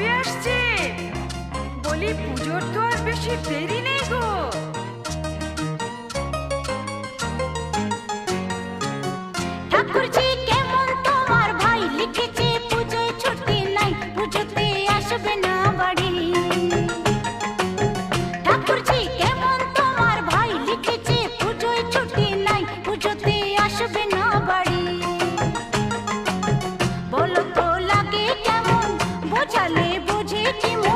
কবে আসছে। বলি, পুজোর তো আর বেশি দেরি নেই গো। ঠাকুরজি, কেমন তোমার ভাই? লিখেছে, পুজোয় ছুটি নাই। পুজোতে আসবে না। Petit